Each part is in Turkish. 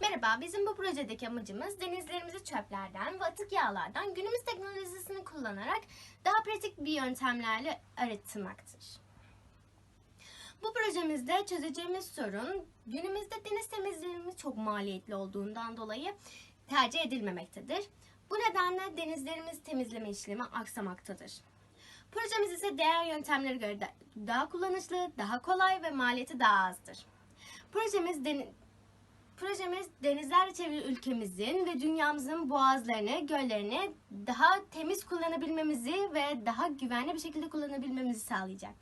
Merhaba, bizim bu projedeki amacımız denizlerimizi çöplerden ve atık yağlardan günümüz teknolojisini kullanarak daha pratik bir yöntemlerle arıtmaktır. Bu projemizde çözeceğimiz sorun günümüzde deniz temizliğimiz çok maliyetli olduğundan dolayı tercih edilmemektedir. Bu nedenle denizlerimiz temizleme işlemi aksamaktadır. Projemiz ise diğer yöntemlere göre da- daha kullanışlı, daha kolay ve maliyeti daha azdır. Projemiz deni- Projemiz denizlerle çevrili ülkemizin ve dünyamızın boğazlarını, göllerini daha temiz kullanabilmemizi ve daha güvenli bir şekilde kullanabilmemizi sağlayacak.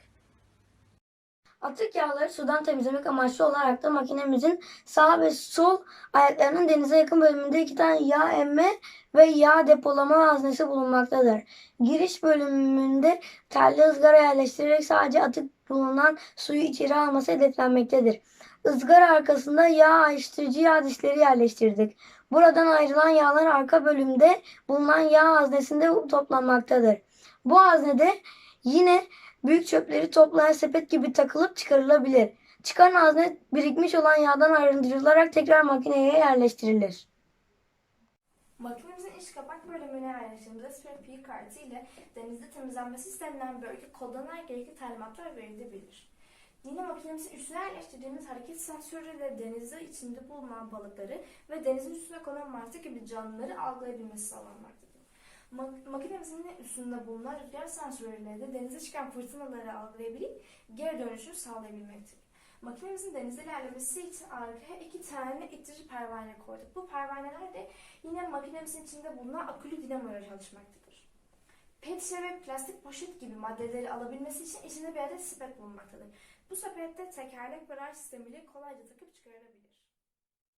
Atık yağları sudan temizlemek amaçlı olarak da makinemizin sağ ve sol ayaklarının denize yakın bölümünde iki tane yağ emme ve yağ depolama haznesi bulunmaktadır. Giriş bölümünde telli ızgara yerleştirerek sadece atık bulunan suyu içeri alması hedeflenmektedir. Izgara arkasında yağ ayrıştırıcı yağ dişleri yerleştirdik. Buradan ayrılan yağlar arka bölümde bulunan yağ haznesinde toplanmaktadır. Bu haznede yine büyük çöpleri toplayan sepet gibi takılıp çıkarılabilir. Çıkan hazne birikmiş olan yağdan ayrılarak tekrar makineye yerleştirilir. Makinemizin iç kapak bölümüne yerleştirdiğimiz Spray P kartı ile denizde temizlenmesi istenilen bölge kodlanan gerekli talimatlar verilebilir. Yine makinemizin üstüne yerleştirdiğimiz hareket sensörüyle denizde içinde bulunan balıkları ve denizin üstüne konan martı gibi canlıları algılayabilmesi sağlanmaktadır. Ma- makinemizin üstünde bulunan rüzgar sensörüyle de denize çıkan fırtınaları algılayabilip geri dönüşünü sağlayabilmektedir. Makinemizin denize ilerlemesi için arkaya iki tane ittirici pervane koyduk. Bu pervaneler de yine makinemizin içinde bulunan akülü dinamo çalışmaktadır. Pet şişe ve plastik poşet gibi maddeleri alabilmesi için içinde bir adet sepet bulunmaktadır. Bu sepette tekerlek ray sistemiyle kolayca takıp çıkarılabilir.